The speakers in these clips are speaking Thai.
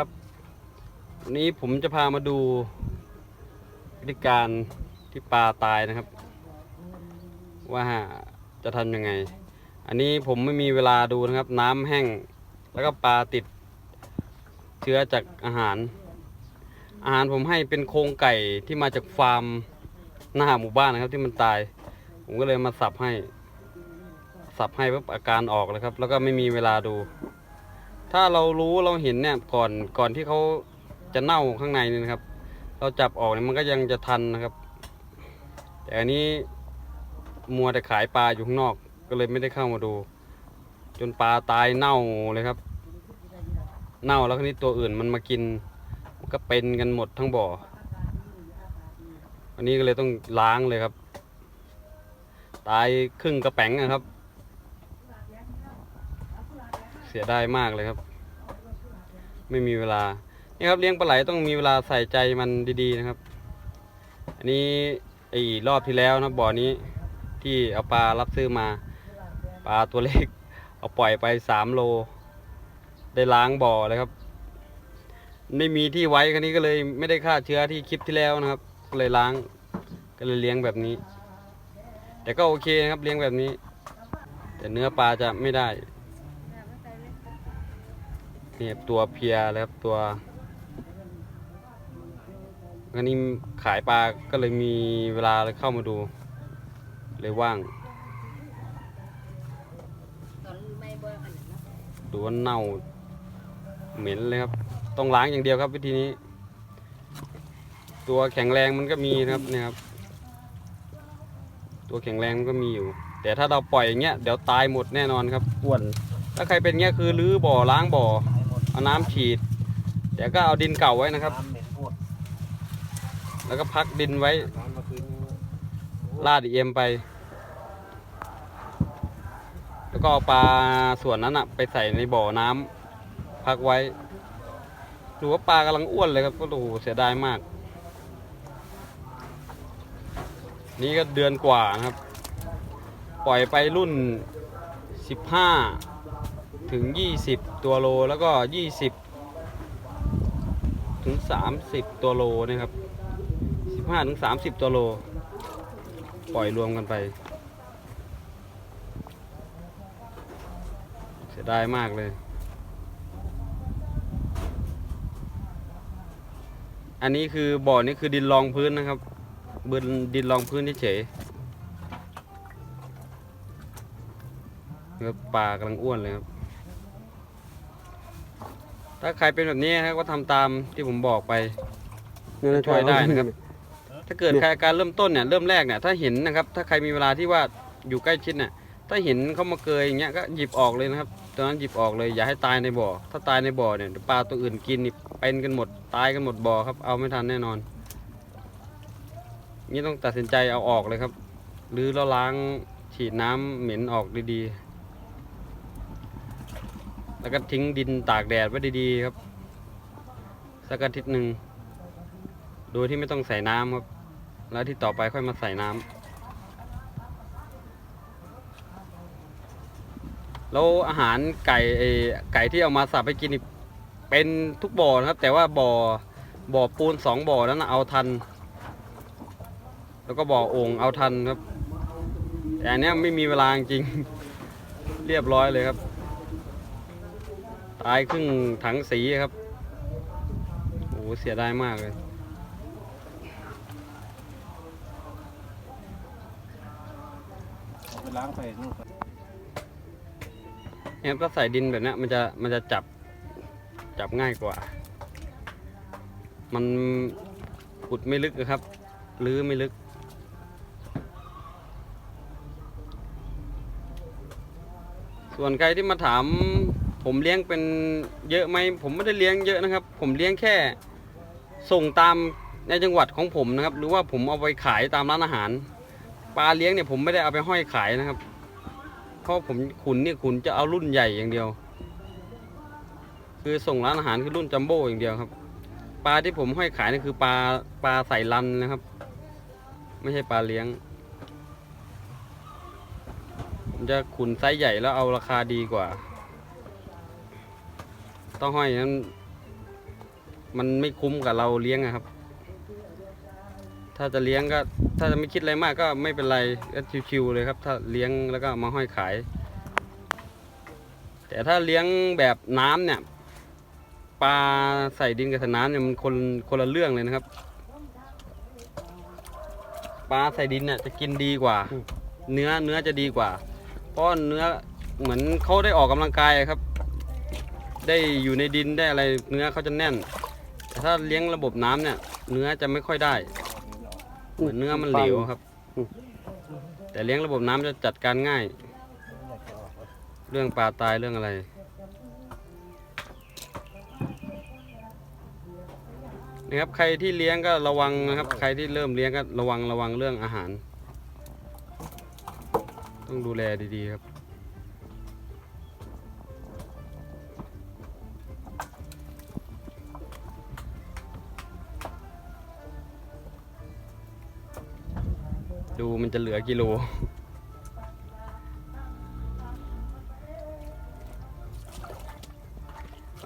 ครับวันนี้ผมจะพามาดูวิธีการที่ปลาตายนะครับ ว่าจะทำยังไง อันนี้ผมไม่มีเวลาดูนะครับ น้ำแห้ง แล้วก็ปลาติดเชื้อจากอาหาร อาหารผมให้เป็นโครงไก่ที่มาจากฟาร์มหน้าหมู่บ้านนะครับที่มันตาย ผมก็เลยมาสับให้ สับให้ปุ๊บอาการออกเลยครับ แล้วก็ไม่มีเวลาดู ถ้าเรารู้เราเห็นเนี่ยก่อนก่อนที่เขาจะเน่าข้างในนี่นะครับ เราจับออกเนี่ยมันก็ยังจะทันนะครับ แต่อันนี้มัวแต่ขายปลาอยู่ข้างนอก ก็เลยไม่ได้เข้ามาดู จนปลาตายเน่าเลยครับ เน่าแล้วคนี้ตัวอื่นมันมากินมันก็เป็นกันหมดทั้งบ่อ อันนี้ก็เลยต้องล้างเลยครับ ตายครึ่งกระแป๋งนะครับ เสียดายมากเลยครับ ไม่มีเวลานี่ครับเลี้ยงปลาไหลต้องมีเวลาใส่ใจมันดีๆนะครับ อันนี้ไอ้รอบที่แล้วนะบ่อนี้ที่เอาปลารับซื้อมาปลาตัวเล็ก เอาปล่อยไปสามโล ได้ล้างบ่อเลยครับ ไม่มีที่ไว้คันนี้ก็เลยไม่ได้ฆ่าเชื้อที่คลิปที่แล้วนะครับ ก็เลยล้างก็เลยเลี้ยงแบบนี้ แต่ก็โอเคนะครับเลี้ยงแบบนี้ แต่เนื้อปลาจะไม่ได้ นี่ครับตัวเพียแล้วครับตัวอันนี้ขายปลาก็เลยมีเวลาเลยเข้ามาดู เลยว่างตอนไม่เบอร์กันเนาะดูว่าเน่าเหม็นเลยครับ ต้องล้างอย่างเดียวครับวิธีนี้ ตัวแข็งแรงมันก็มีนะครับเนี่ยครับ ตัวแข็งแรงมันก็มีอยู่ แต่ถ้าเราปล่อยอย่างเงี้ยเดี๋ยวตายหมดแน่นอนครับอ้วนถ้าใครเป็นเงี้ยคือรื้อบ่อล้างบ่อหายหมด เอาน้ำฉีด เดี๋ยวก็เอาดินเก่าไว้นะครับ น้ำเหม็นพวดแล้วก็พักดินไว้น้ำมาคืนลาดเอ็มไป แล้วก็เอาปลาส่วนนั้นอะไปใส่ในบ่อน้ำพักไว้ดูว่าปลากำลังอ้วนเลยครับก็โอ้โหเสียดายมาก นี่ก็เดือนกว่านะครับ ปล่อยไปรุ่น15 ถึง 20 ตัวโลแล้วก็ 20 ถึง 30 ตัวโลนะครับ 15 ถึง 30 ตัวโล ปล่อยรวมกันไป เสียดายมากเลย อันนี้คือบ่อนี้คือดินรองพื้นนะครับบนดินรองพื้นเฉยๆแล้วปลากำลังอ้วนเลยครับ ถ้าใครเป็นแบบนี้นะครับก็ทำตามที่ผมบอกไปช่วยได้นะครับ ถ้าเกิดใครอาการเริ่มต้นเนี่ยเริ่มแรกเนี่ยถ้าเห็นนะครับ ถ้าใครมีเวลาที่ว่าอยู่ใกล้ชิดเนี่ยถ้าเห็นเขามาเกยอย่างเงี้ยก็หยิบออกเลยนะครับตอนนั้นหยิบออกเลยอย่าให้ตายในบ่อ ถ้าตายในบ่อเนี่ยเดี๋ยวปลาตัวอื่นกินนี่เป็นกันหมดตายกันหมดบ่อครับ เอาไม่ทันแน่นอน นี่ต้องตัดสินใจเอาออกเลยครับ หรือเราล้างฉีดน้ำเหม็นออกดีๆ แล้วก็ทิ้งดินตากแดดไว้ดีๆครับสักอาทิตย์หนึ่งโดยที่ไม่ต้องใส่น้ำครับ แล้วที่ต่อไปค่อยมาใส่น้ำแล้วอาหารไก่ไก่ที่เอามาสับให้กินเป็นทุกบ่อนะครับ แต่ว่าบ่อบ่อปูนสองบ่อนั้นเอาทัน แล้วก็บ่อโอ่งเอาทันครับแต่อันนี้ไม่มีเวลาจริงเรียบร้อยเลยครับ ตายครึ่งถังสีครับ โอ้โหเสียดายมากเลยเอาไปล้างไปนู่นเนี่ยถ้าใส่ดินแบบนี้มันจะมันจะจับจับง่ายกว่า มันขุดไม่ลึกอะครับรื้อไม่ลึกส่วนใครที่มาถาม ผมเลี้ยงเป็นเยอะไหมผมไม่ได้เลี้ยงเยอะนะครับ ผมเลี้ยงแค่ส่งตามในจังหวัดของผมนะครับ หรือว่าผมเอาไปขายตามร้านอาหาร ปลาเลี้ยงเนี่ยผมไม่ได้เอาไปห้อยขายนะครับเพราะผมขุนนี่ขุนจะเอารุ่นใหญ่อย่างเดียว คือส่งร้านอาหารคือรุ่นจัมโบ้อย่างเดียวครับ ปลาที่ผมห้อยขายนี่คือปลาปลาใส่ลันนะครับ ไม่ใช่ปลาเลี้ยงผมจะขุนไซส์ใหญ่แล้วเอาราคาดีกว่า ต้องห้อยนั้นมันไม่คุ้มกับเราเลี้ยงอะครับ ถ้าจะเลี้ยงก็ถ้าจะไม่คิดอะไรมากก็ไม่เป็นไรก็ชิวๆเลยครับ ถ้าเลี้ยงแล้วก็มาห้อยขาย แต่ถ้าเลี้ยงแบบน้ำเนี่ยปลาใส่ดินกับใส่น้ำเนี่ยมันคนคนละเรื่องเลยนะครับปลาใส่ดินเนี่ยจะกินดีกว่า เนื้อเนื้อจะดีกว่า เพราะเนื้อเหมือนเขาได้ออกกำลังกายอะครับ ได้อยู่ในดินได้อะไรเนื้อเขาจะแน่น แต่ถ้าเลี้ยงระบบน้ำเนี่ย เนื้อจะไม่ค่อยได้เหมือนเนื้อมันเหลวครับ แต่เลี้ยงระบบน้ำจะจัดการง่าย เรื่องปลาตายเรื่องอะไร นะครับใครที่เลี้ยงก็ระวังนะครับ ใครที่เริ่มเลี้ยงก็ระวังระวังเรื่องอาหาร ต้องดูแลดีๆครับ ดูมันจะเหลือกิโล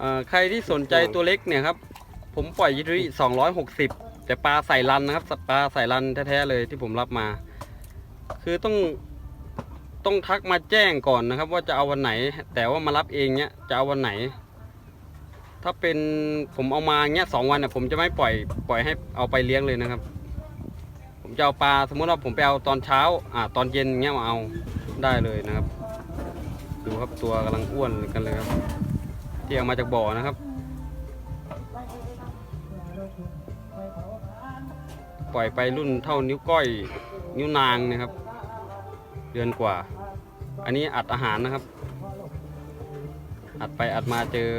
อ่อใครที่สนใจตัวเล็กเนี่ยครับ ผมปล่อยยิทริสองร้อยหกสิบแต่ปลาใส่รันนะครับปลาใส่รันแท้ๆเลยที่ผมรับมา คือต้องต้องทักมาแจ้งก่อนนะครับ ว่าจะเอาวันไหน แต่ว่ามารับเองเนี้ยจะเอาวันไหน ถ้าเป็นผมเอามาเงี้ยสองวันเนี่ยผมจะไม่ปล่อยปล่อยให้เอาไปเลี้ยงเลยนะครับ จะเอาปลาสมมติว่าผมไปเอาตอนเช้าอ่าตอนเย็นเงี้ยมาเอาได้เลยนะครับ ดูครับตัวกำลังอ้วนกันเลยครับ ที่เอามาจากบ่อนะครับ ปล่อยไปรุ่นเท่านิ้วก้อยนิ้วนางนะครับ เดือนกว่า อันนี้อัดอาหารนะครับ อัดไปอัดมาเจอ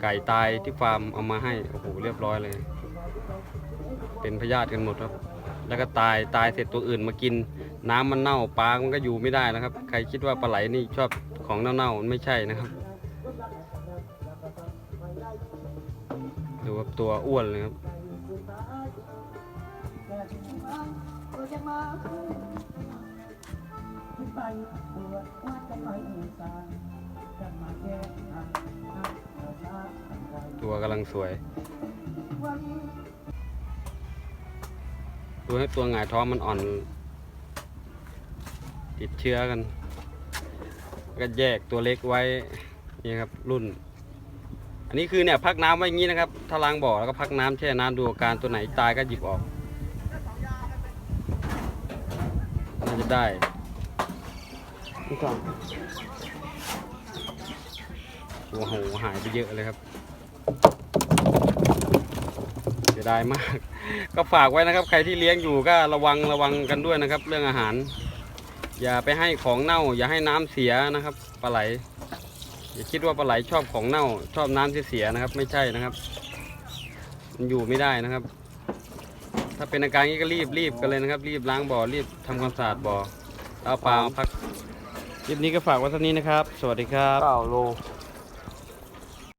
ไก่ตายที่ฟาร์มเอามาให้โอ้โหเรียบร้อยเลย เป็นพยาธิกันหมดครับ แล้วก็ตายตายเสร็จตัวอื่นมากิน น้ำมันเน่าปลา มันก็อยู่ไม่ได้นะครับ ใครคิดว่าปลาไหลนี่ชอบของเน่าๆมันไม่ใช่นะครับ ดูครับตัวอ้วนเลยครับตัวกำลังสวย ดูให้ตัวหงายท้องมันอ่อน ติดเชื้อกัน ก็แยกตัวเล็กไว้นี่ครับรุ่น อันนี้คือเนี่ยพักน้ำไว้อย่างนี้นะครับ ถ้าล้างบ่อแล้วก็พักน้ำแช่น้ำดูอาการตัวไหนตายก็หยิบออกน่าจะได้พี่กล่องโอ้โหหายไปเยอะเลยครับเสีย ดายมาก ก็ฝากไว้นะครับ ใครที่เลี้ยงอยู่ก็ระวังระวังกันด้วยนะครับ เรื่องอาหาร อย่าไปให้ของเน่า อย่าให้น้ำเสียนะครับปลาไหล อย่าคิดว่าปลาไหลชอบของเน่า ชอบน้ำที่เสียนะครับ ไม่ใช่นะครับ มันอยู่ไม่ได้นะครับ ถ้าเป็นอาการนี้ก็รีบรีบกันเลยนะครับ รีบล้างบ่อรีบทำความสะอาดบ่อเอาปลาพักคลิปนี้ก็ฝากไว้เท่านี้นะครับ สวัสดีครับเก้าโล